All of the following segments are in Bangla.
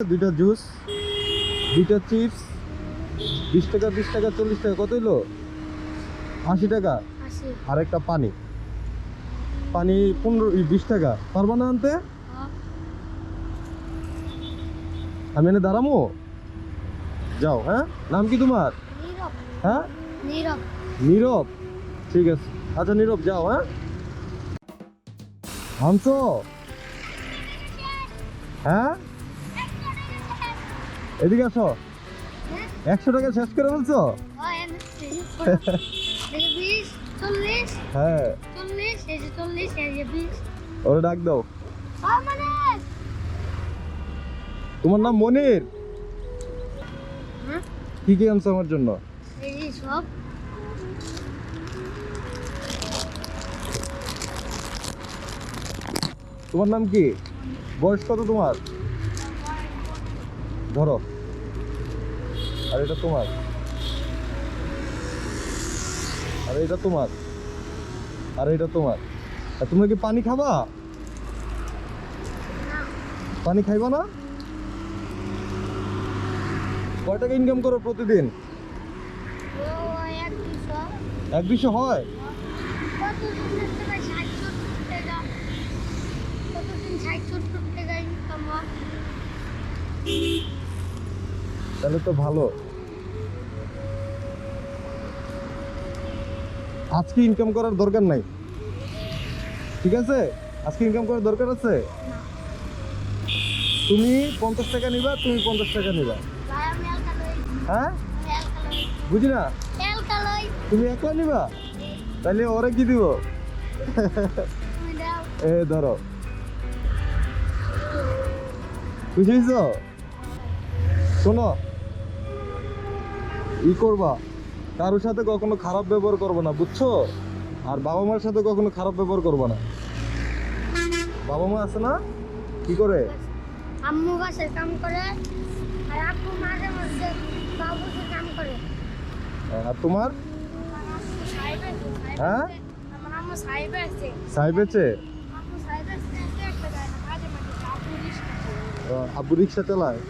দুইটা জুস দুইটা চিপস বিশ টাকা বিশ টাকা চল্লিশ টাকা কত হইল? আশি টাকা। আর একটা পানি। পানি পনেরো বিশ টাকা। পারবা না আনতে? আমি এনে দাঁড়ামো? যাও হ্যাঁ? নাম কি তোমার? হ্যাঁ? নীরব? ঠিক আছে। আচ্ছা নীরব যাও হ্যাঁ? আনছো? হ্যাঁ? এদিকে আসো। একশো টাকা শেষ করে বলছো হ্যাঁ। ওরা ডাক দাও। তোমার নাম মনির? হ্যাঁ? কি কি আনছো আমার জন্য? সব। তোমার নাম কি? বয়স কত তোমার? ধরো। আর এটা তোমার। আর এটা তোমার। আর এটা তোমার। আর তোমরা কি পানি খাবা? পানি খাইবা না? কয় টাকা ইনকাম করো প্রতিদিন? এক দুশো হয়? তাহলে তো ভালো। আজকে ইনকাম করার দরকার নাই। ঠিক আছে? আজকে ইনকাম করার দরকার আছে? তুমি পঞ্চাশ টাকা নিবা তুমি পঞ্চাশ টাকা নিবা। হ্যাঁ? বুঝি না? তুমি একলা নিবা? তাহলে ওরা কি দিব? এ ধরো। বুঝেছ? শোনো। ই করবা কারোর সাথে কখনো খারাপ ব্যবহার করব না বুঝছ? আর বাবা মার সাথে কখনো খারাপ ব্যবহার করব না। বাবা মা আছে না? কি করে? আম্মু গাছের কাম করে আর আব্বু মাঝে মাঝে বাবুকে কাম করে। আর তোমার? হ্যাঁ? আমার আম্মু আছে। আছে? আব্বু রিক্সা চালায়?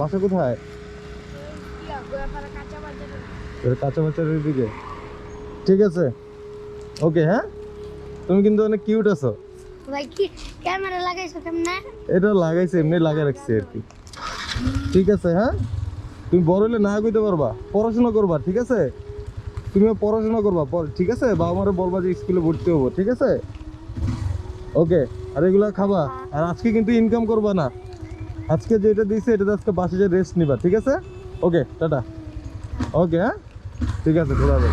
বাসা কোথায়? কাঁচা বাজারে বাচ্চার দিকে। ঠিক আছে। ওকে হ্যাঁ? তুমি কিন্তু অনেক কিউট আছো। ভাই কি ক্যামেরা লাগাইছো কেমনে? এটা লাগাইছে এমনি রাখছি আর কি। ঠিক আছে হ্যাঁ? তুমি বড় হলে না কইতে পারবা। পড়াশোনা করবা ঠিক আছে? তুমিও পড়াশোনা করবা ঠিক আছে? বাবা মারে বলবা যে স্কুলে ভর্তি হব ঠিক আছে? ওকে আর এগুলা খাবা। আর আজকে কিন্তু ইনকাম করবা না। আজকে যেটা দিয়েছে এটা আজকে বাসে যে রেস্ট নিবা, ঠিক আছে? ওকে টাটা। ওকে হ্যাঁ? ঠিক আছে ঘোরাবে